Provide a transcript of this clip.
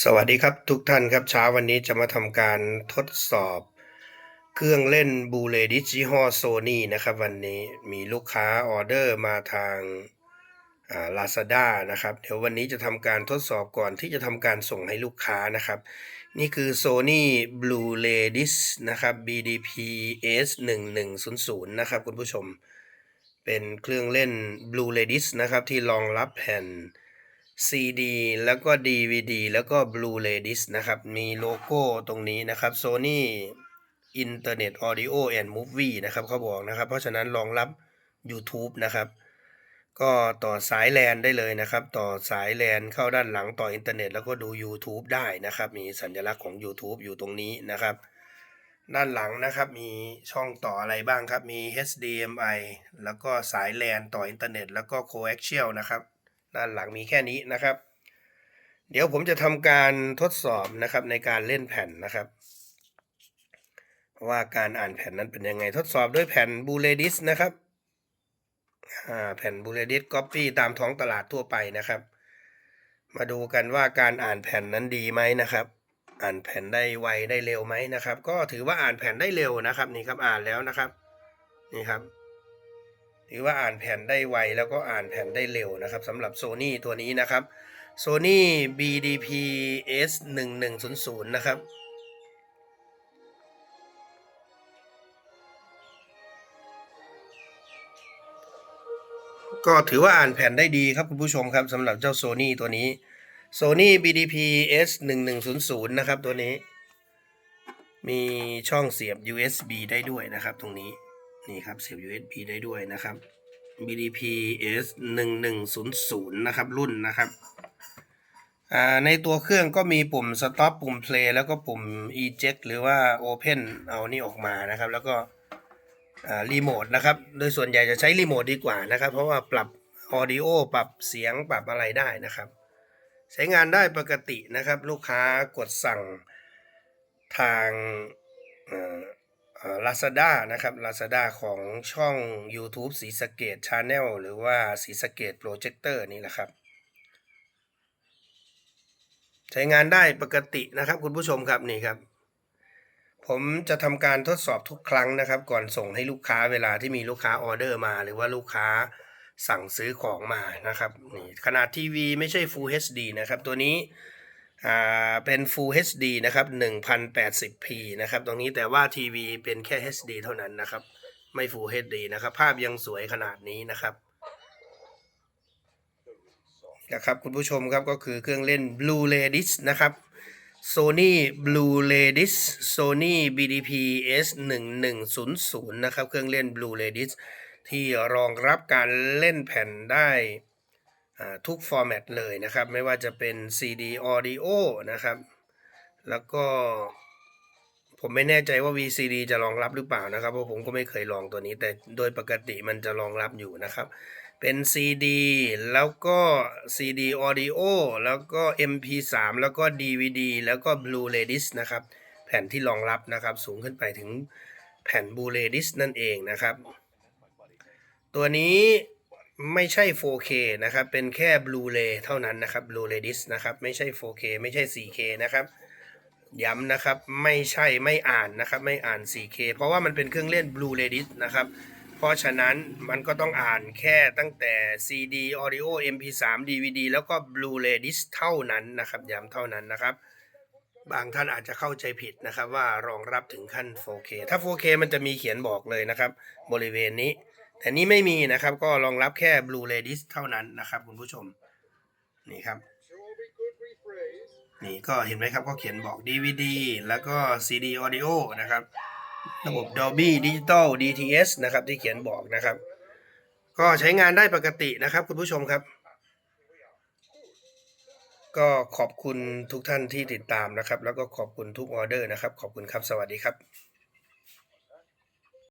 สวัสดีครับทุกท่านครับเช้าวันนี้จะมาทำการทดสอบ เครื่องเล่นบูเลดิจิฮอโซนี่นะครับ วันนี้มีลูกค้าออเดอร์มาทางลาซาด้านะครับ เดี๋ยววันนี้จะทำการทดสอบก่อนที่จะทำการส่งให้ลูกค้านะครับ นี่คือ Sony Blue Ladis นะครับ BDP S 1 1 0 0นะครับคุณผู้ชม เป็นเครื่องเล่น Blue Ladis นะครับที่รองรับแผ่น CD แล้วก็ DVD แล้วก็ Blu-ray disc นะครับ มีโลโก้ตรงนี้นะครับ Sony Internet Audio and Movie นะครับเขาบอกนะครับ เพราะฉะนั้นรองรับ YouTube นะครับ ก็ต่อสายแลนได้เลยนะครับ ต่อสายแลนเข้าด้านหลังต่ออินเทอร์เน็ตแล้วก็ดู YouTube ได้นะครับ มีสัญลักษณ์ของ YouTube อยู่ตรงนี้นะครับ ด้านหลังนะครับมีช่องต่ออะไรบ้างครับ มี HDMI แล้วก็สายแลนต่ออินเทอร์เน็ตแล้วก็ coaxial นะครับ ด้านหลังมีแค่นี้นะครับ เดี๋ยวผมจะทำการทดสอบนะครับในการเล่นแผ่นนะครับ ว่าการอ่านแผ่นนั้นเป็นยังไงทดสอบด้วยแผ่นบูเลดิสนะครับแผ่นบูเลดิสก๊อปปี้ตามท้องตลาดทั่วไปนะครับ มาดูกันว่าการอ่านแผ่นนั้นดีไหมนะครับ อ่านแผ่นได้ไวได้เร็วไหมนะครับ ก็ถือว่าอ่านแผ่นได้เร็วนะครับ นี่ครับอ่านแล้วนะครับ นี่ครับ ถือว่าอ่านแผ่นได้ไวแล้วก็อ่านแผ่นได้เร็วนะครับสำหรับ Sony ตัวนี้นะครับ Sony BDP S 1 1 0 0 นะครับก็ถือว่าอ่านแผ่นได้ดีครับคุณผู้ชมครับสำหรับเจ้า Sony ตัวนี้ Sony BDP S 1 1 0 0 นะครับตัวนี้ มีช่องเสียบ USB ได้ด้วยนะครับตรงนี้ นี่ครับเสียบ USB ได้ด้วยนะครับ BDP S 1 1 0 0นะครับรุ่นนะครับในตัวเครื่องก็มีปุ่ม stop ปุ่ม play แล้วก็ปุ่ม eject หรือว่า open เอานี่ออกมานะครับ แล้วก็รีโมทนะครับ โดยส่วนใหญ่จะใช้รีโมทดีกว่านะครับ เพราะว่าปรับ audio ปรับเสียงปรับอะไรได้นะครับ ใช้งานได้ปกตินะครับ ลูกค้ากดสั่งทาง ลาซาด้านะครับ Lazada ของช่อง YouTube สีสเกต Channel หรือว่าสีสเกตโปรเจคเตอร์นี่แหละครับ ใช้งานได้ปกตินะครับคุณผู้ชมครับนี่ครับ ผมจะทำการทดสอบทุกครั้งนะครับ ก่อนส่งให้ลูกค้าเวลาที่มีลูกค้าออเดอร์มา หรือว่าลูกค้าสั่งซื้อของมานะครับนี่ขนาดทีวีไม่ใช่ Full HD นะครับตัวนี้ อ่าเป็น Full HD นะครับ 1080p นะครับ ตรงนี้แต่ว่าทีวีเป็นแค่ HD เท่านั้นนะครับ ไม่ Full HD นะครับ ภาพยังสวยขนาดนี้นะครับนะครับคุณผู้ชมครับก็คือเครื่องเล่น Blu-ray disc นะครับ Sony Blu-ray disc Sony BDP S 1 1 0 0นะครับ เครื่องเล่น Blu-ray disc ที่รองรับการเล่นแผ่นได้ ทุกฟอร์แมตเลยนะครับ ไม่ว่าจะเป็น CD Audio นะครับ แล้วก็ผมไม่แน่ใจว่า VCD จะรองรับหรือเปล่านะครับ เพราะผมก็ไม่เคยลองตัวนี้ แต่โดยปกติมันจะรองรับอยู่นะครับ เป็น CD แล้วก็ CD Audio แล้วก็ MP3 แล้วก็ DVD แล้วก็ Blu-ray disc นะครับ แผ่นที่รองรับนะครับ สูงขึ้นไปถึงแผ่น Blu-ray disc นั่นเองนะครับ ตัวนี้ ไม่ใช่ 4K นะครับ เป็นแค่ Blu-ray เท่านั้นนะครับ Blu-ray disc นะครับ ไม่ใช่ 4K ไม่ใช่ 4K นะครับ ย้ำนะครับ ไม่ใช่ ไม่อ่านนะครับ ไม่อ่าน 4K เพราะว่ามันเป็นเครื่องเล่น Blu-ray disc นะครับ เพราะฉะนั้นมันก็ต้องอ่านแค่ตั้งแต่ CD Audio MP3 DVD แล้วก็ Blu-ray disc เท่านั้นนะครับ ย้ำเท่านั้นนะครับ บางท่านอาจจะเข้าใจผิดนะครับว่ารองรับถึงขั้น 4K ถ้า 4K มันจะมีเขียนบอกเลยนะครับ บริเวณนี้ แต่นี้ไม่มีนะครับ ก็รองรับแค่ Blu-ray disc เท่านั้นนะครับ คุณผู้ชม นี่ครับ นี่ก็เห็นไหมครับก็เขียนบอก DVD แล้วก็ CD Audio นะครับ ระบบ Dolby Digital DTS นะครับ ที่เขียนบอกนะครับ ก็ใช้งานได้ปกตินะครับ คุณผู้ชมครับก็ขอบคุณทุกท่านที่ติดตามนะครับ แล้วก็ขอบคุณทุกออเดอร์นะครับ ขอบคุณครับ สวัสดีครับ